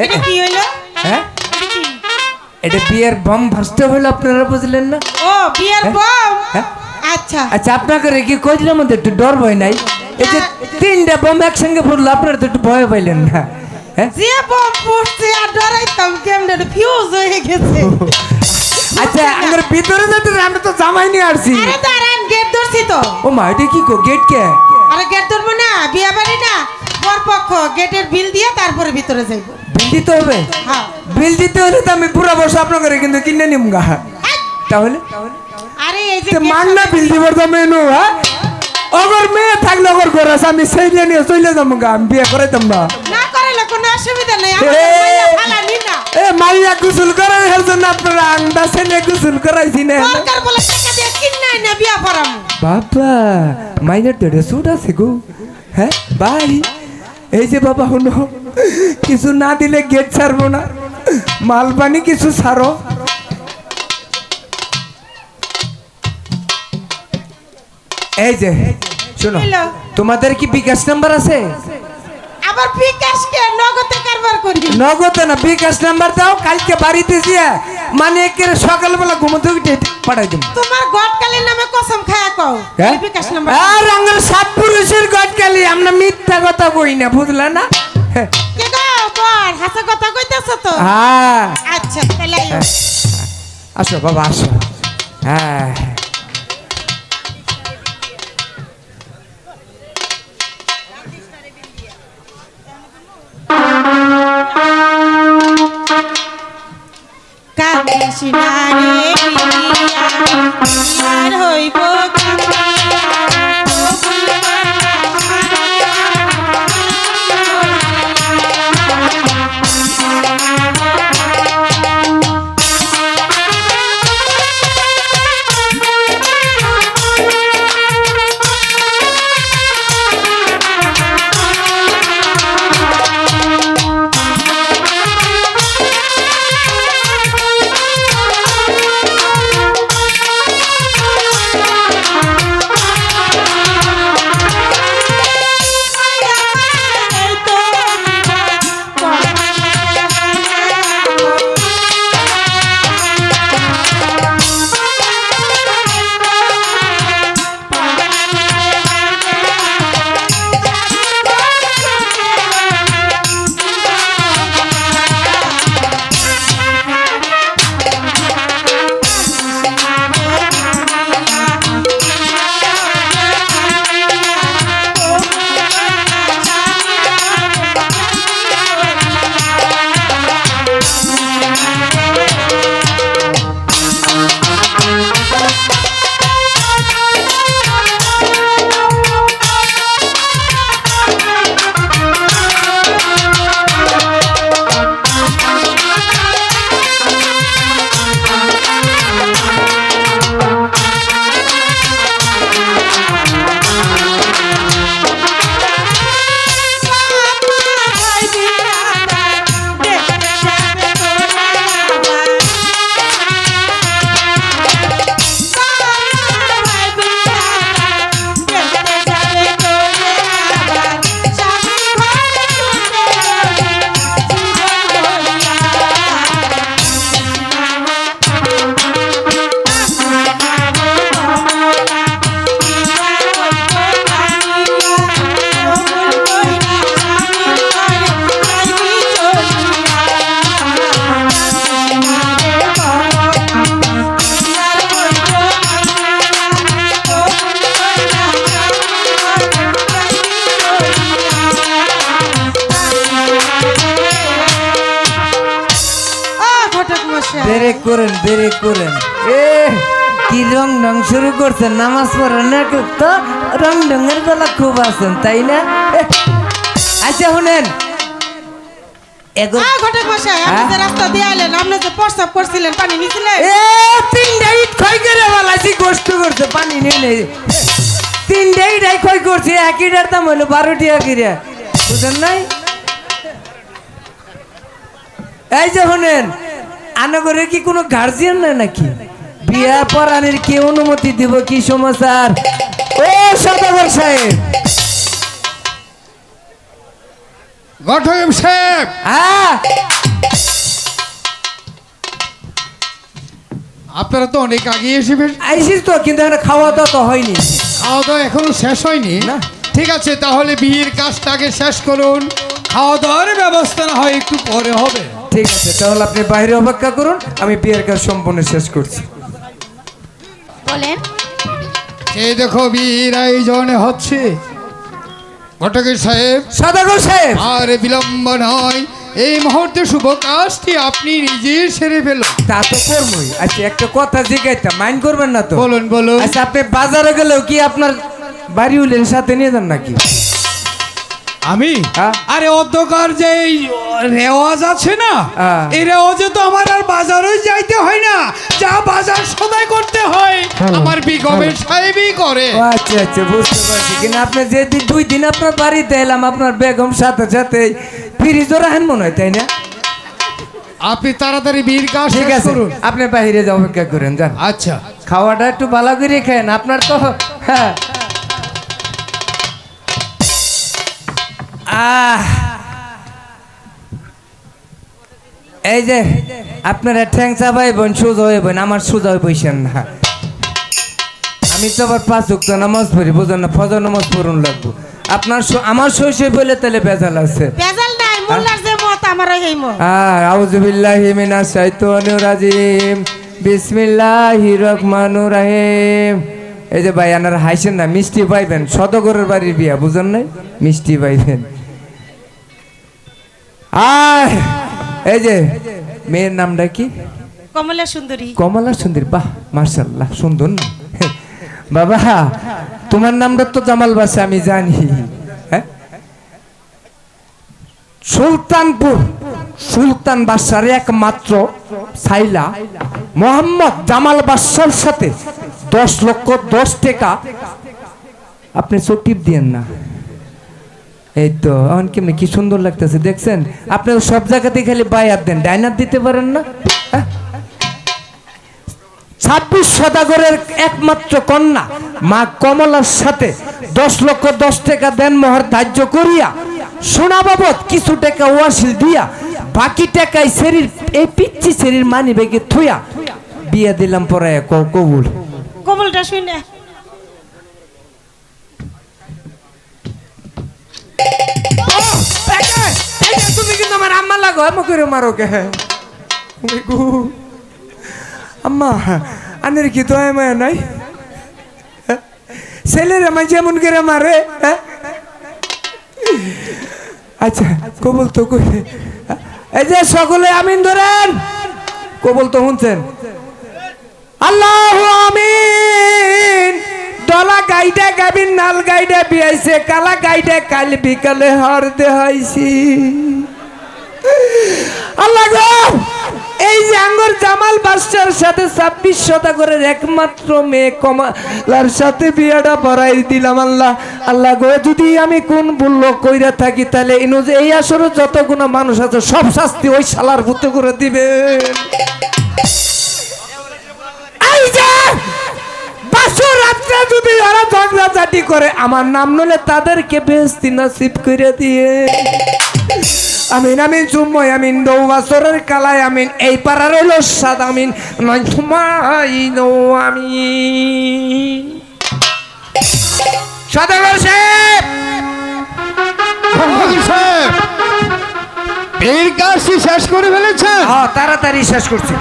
এটা কি হইল? হ্যাঁ এটা বিয়ের বম ভাসতে হইল আপনারা বুঝলেন না? ও বিয়ের? বম? আচ্ছা। আচ্ছা আপনাকে কি কইলাম মধ্যে একটু ডর ভয় নাই। এই যে তিনটা বম একসঙ্গে ফুটলো আপনারা তো একটু ভয় পাইলেন না। হ্যাঁ যে বম পড়ছে আর ডরাইতাম কেমনে ফিউজ হয়ে গেছে। আচ্ছা আমার ভিতরে যেতে আমরা তো জামাই নিয়ে আসছি। আরে দাঁড়ান গেট ধরছি তো। ও মা এটা কি কো গেট কে? আরে গেট ধরবো না বিয়ে বাড়ি না। বর পক্ষ গেটের বিল দিয়ে তারপরে ভিতরে যাইব। বিল দিতে হবে? হ্যাঁ। বিল দিতে হলে তো আমি পুরো বসে আপনাকে কিন্তু কিনে নিম গা। তাহলে? আরে এই যে মান না বিল দিবার তো মেনু হ্যাঁ? অগর মেয়ে থাকলে অগর গরাস আমি সেই নিয়ে চলে যাব গা আমি বিয়ে করাইতাম না না করাইলে কোনো অসুবিধা নেই আমার এ, মাইয়া না মাইয়া গোসল করার হের জন্য আপনারা আংটা ছেলে গোসল করাইছি না। সরকার বলে টাকা দিয়ে কিনাই না বিয়া পড়াম বাবা মাইনের তো এটা সুট আছে গো। হ্যাঁ ভাই এই যে বাবা হলো কিছু না দিলে গেট ছাড়বো না। মালবানি কিছু ছাড়ো। এই যে শোনো। তোমাদের কি বিকাশ নাম্বার আছে? আবার বিকাশ কে নগদে কারবার করি নগদে না বিকাশ নাম্বার দাও কালকে বাড়িতে গিয়ে মানে একেবারে সকালবেলা ঘুমোতে উঠে পাঠাই দেবো। তোমার গটকালির নামে কসম খায়া কও? হ্যাঁ? বিকাশ নাম্বার আর আমার সাত পুরুষের গটকালি আমরা মিথ্যা কথা কই না বুঝলা না? হ্যাঁ। কে গো বর হাসা কথা কইতেছো তো? হ্যাঁ। আচ্ছা তাহলে আসো বাবা আসো। হ্যাঁ। ব্রেক করেন ব্রেক করেন। এ কি রং ঢং শুরু করছেন? নামাজ পড়েন তো রং ঢঙের বেলা খুব আছেন তাই না? আচ্ছা শুনেন। ঘটক মশাই আপনি হ্যাঁ? যে রাস্তা দিয়ে আইলেন আপনি যে প্রস্তাব করছিলেন পানি নিছিলেন? এ তিনটা ইট ক্ষয় করে বলাছি করছে পানি নেই নেই। তিনটা ইটাই ক্ষয় করছে এক ইটার দাম হলো বারো টিয়া কিরে বুঝেন নাই? এই যে শুনেন আনগরে কি কোনো গার্জিয়ান নাই নাকি? বিয়া পড়ানোর কি অনুমতি দিব কি সমাচার? ও সদাগর সাহেব। ঘটক সাহেব। হ্যাঁ। আপনারা তো অনেক আগে এসে আইসিস তো কিন্তু এখানে খাওয়া দাওয়া তো হয়নি। খাওয়া দাওয়া এখনও শেষ হয়নি। না। ঠিক আছে তাহলে বিয়ের কাজটাকে শেষ করুন। খাওয়া দাওয়ার ব্যবস্থা না হয় একটু পরে হবে। ঠিক আছে তাহলে আপনি বাইরে অপেক্ষা করুন আমি বিয়ের কাজ সম্পূর্ণ শেষ করছি। বলেন। এই দেখো বিয়ের আয়োজন হচ্ছে। ঘটকের সাহেব সদাগর সাহেব! আর বিলম্ব নয় এই মুহূর্তে শুভ কাজটি আপনি নিজে সেরে ফেলুন। তা তো করবোই। আচ্ছা একটা কথা জিজ্ঞাসা মাইন্ড করবেন না তো? বলুন বলুন। আচ্ছা আপনি বাজারে গেলেও কি আপনার বাড়ি উলেন সাথে নিয়ে যান নাকি? আমি? হ্যাঁ? আরে অধ্যকার যে রেওয়াজ আছে না হ্যাঁ। এই রেওয়াজে তো আমার আর বাজারে যাইতে হয় না। যা বাজার সদাই করতে হয় আমার বিগমের সাহেবই করে। আচ্ছা আচ্ছা বুঝতে পারছি। কিন্তু আপনি যে দিন দুই দিন আপনার বাড়িতে এলাম আপনার বেগম সাথে সাথে ফ্রিজও রাখেন মনে হয় তাই না? আপনি তাড়াতাড়ি বীর কাজ ঠিক আছে আপনি বাইরে যাও অপেক্ষা করেন যান। আচ্ছা। খাওয়াটা একটু ভালো করে খান আপনার তো হ্যাঁ। আহ। এই যে আপনারা ঠ্যাং চাবাইবেন সোজা হইবেন আমার সোজা হয়ে বসেন না। আমি তো আবার পাঁচ উক্ত নামাজ পড়ি বুঝেন না? ফজর নামাজ পড়ুন লাগবো। আপনার আমার শৈশব বলে তাহলে বেজাল আছে। বেজাল নাই মোল্লার যে মত আমার এই মত। আউজুবিল্লাহি মিনাশ শাইতানির রাজিম। বিসমিল্লাহির রহমানির রহিম। এই যে ভাই আনার হাইছেন না মিষ্টি পাইবেন। সদগরের বাড়ির বিয়া বুঝেন নাই? মিষ্টি পাইবেন। আয় এই যে মেয়ের নামটা কি? কমলা সুন্দরী। কমলা সুন্দর বাহ মার্শাল্লাহ সুন্দর না? বাবা তোমার নামটা তো জামাল বাসা আমি জানি। হ্যাঁ? সুলতানপুর সুলতান বাদশার একমাত্র সাইলা মোহাম্মদ জামাল বাদশার সাথে দশ লক্ষ দশ টাকা। আপনি চোখ টিপ দিয়েন না। এই তো এখন কেমনি, কি সুন্দর লাগতেছে, দেখছেন? আপনি সব জায়গাতে খালি বায়াত দেন ডাইনার দিতে পারেন না? হ্যাঁ? ছাব্বিশ সদাগরের একমাত্র কন্যা, মা কমলার সাথে দশ লক্ষ দশ টাকা দেন মোহর ধার্য করিয়া, সোনা বাবদ কিছু টাকা ওয়াসিল দিয়া, বাকি টাকায় শরীর এই পিচ্ছি শরীর মানি বেগে থুয়া, বিয়ে দিলাম পরে কবুল। কমলটা শুনে। কে? আম্মা, আনের কি তো মায়া নাই? ছেলের আমার যেমন করে মারে হ্যাঁ? আচ্ছা কবল তো এই যে সকলে আমিন ধরেন। কবল তো শুনছেন। আল্লাহ আমিন। দলা গাইডা গাবিন, নাল গাইডা বিয়াইছে, কালা গাইডা কাল বিকালে হর দেহাইছি। আল্লাহ এই যে জামাল সাথে ছাব্বিশ শতাকরের একমাত্র মেয়ে দিলাম আল্লাহ। গো, যদি আমি কোন কইরা থাকি, তাহলে যে এই আসরে মানুষ আছে, সব শাস্তি ওই করে যে যদি করে, আমার নাম নলে তাদেরকে বেস্তি নসিব করে দিয়ে। আমিন আমিন চুম্ময় আমিন দৌ বাসরের কালায় আমিন এই পাড়ার হইল সাদ আমিন নয় তোমাই নৌ আমিন সদাগর সাহেব এর কাজটি শেষ করে ফেলেছে হ্যাঁ তাড়াতাড়ি শেষ করছি।